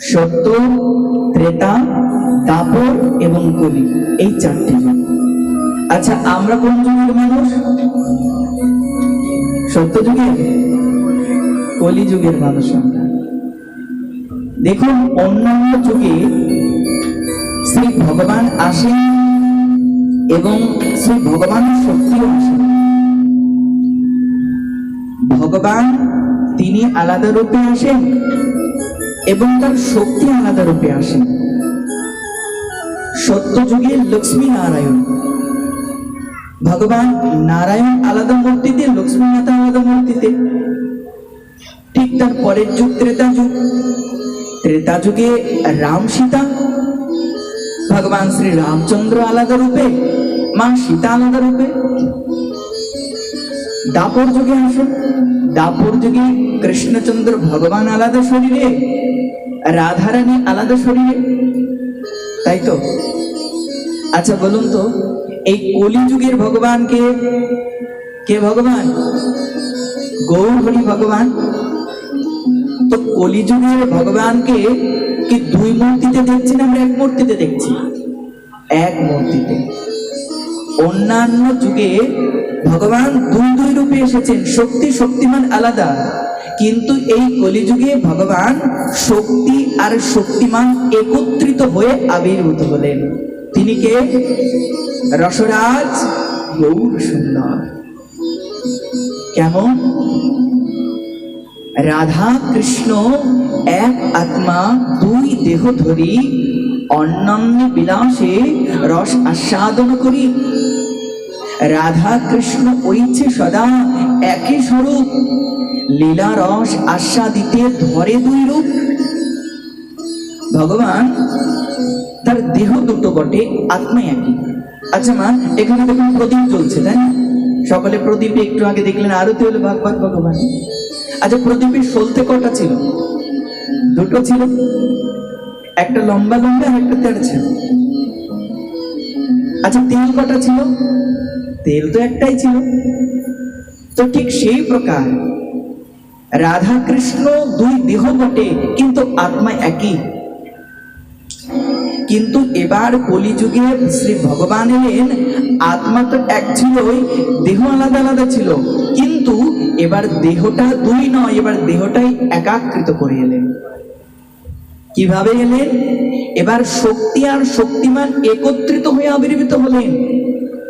সত্য ত্রেতা, দাপর এবং কলি এই চারটি যুগ। আচ্ছা আমরা কোন যুগের মানুষ? সত্য যুগের কলি যুগের মানুষ আমরা। দেখুন, অন্যান্য যুগে শ্রী ভগবান আসেন এবং শ্রী ভগবানের শক্তিও আসেন। ভগবান তিনি আলাদা রূপে আসেন। এবং তার শক্তি আলাদা রূপে আসেন সত্য যুগে লক্ষ্মী নারায়ণ। ভগবান নারায়ণ আলাদা মূর্তিতে, লক্ষ্মী মাতা আলাদা মূর্তিতে। ঠিক তার পরের যুগ, ত্রেতা যুগ। ত্রেতা যুগে রাম সীতা। ভগবান শ্রী রামচন্দ্র আলাদা রূপে, মা সীতা আলাদা রূপে। দাপর যুগে আসুন দাপর যুগে কৃষ্ণচন্দ্র ভগবান আলাদা শরীরে। রাধারানী আলাদা শরীরে? তাই তো আচ্ছা বলুন তো, এই কলিযুগের ভগবান কে? ভগবান? গৌর হরি ভগবান? তো কলিযুগের ভগবানকে কি দুই মূর্তিতে দেখছি না আমরা? এক মূর্তিতে দেখছি। এক মূর্তিতে। অন্যান্য যুগে ভগবান দুই দুই রূপে এসেছেন, শক্তি, শক্তিমান, আলাদা। কিন্তু এই কলিযুগে ভগবান শক্তি আর শক্তিমান একত্রিত হয়ে আবির্ভূত হলেন। তিনি কে? রসরাজ গৌর সুন্দর কেমন? রাধা কৃষ্ণ এক আত্মা, দুই দেহ ধরি, অন্যান্য বিলাসে রস আস্বাদন করি। রাধা কৃষ্ণ ঐছে সদা একই স্বরূপ। লীলা রস আস্বাদিতে ধরে দুই রূপ। ভগবান, তার দেহ দুটো বটে আত্মা একই। আচ্ছা মা, এখানে দেখুন প্রদীপ জ্বলছে, তাই না? সকলে প্রদীপে একটু আগে দেখলেন আরতি হলো ভাগ ভাগ ভগবান। আচ্ছা প্রদীপের সলতে কটা ছিল? দুটো ছিল। একটা লম্বা লম্বা, আর একটা তেড়ছে আচ্ছা তেল কটা ছিল? তেল তো একটাই ছিল। তো ঠিক সেই প্রকার রাধা কৃষ্ণ দুই দেহ বটে, কিন্তু আত্মা একই। কিন্তু এবার কলিযুগে শ্রী ভগবান এলেন, আত্মা তো এক ছিলই, দেহ আলাদা আলাদা ছিল। কিন্তু এবার দেহটা দুই নয়, এবার দেহটাই একাকৃত করে এলেন। কীভাবে এলেন? এবার শক্তি আর শক্তিমান একত্রিত হয়ে আবির্ভূত হলেন।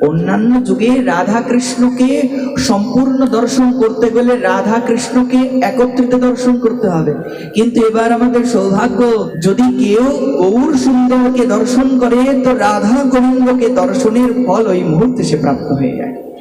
অন্যান্য যুগে রাধা কৃষ্ণকে সম্পূর্ণ দর্শন করতে গেলে রাধা কৃষ্ণকে একত্রিত দর্শন করতে হবে। কিন্তু এবার আমাদের সৌভাগ্য, যদি কেউ গৌর সুন্দরকে দর্শন করে, তো রাধা গোবিন্দকে দর্শনের ফল ওই মুহূর্তে সে প্রাপ্ত হয়ে যায়।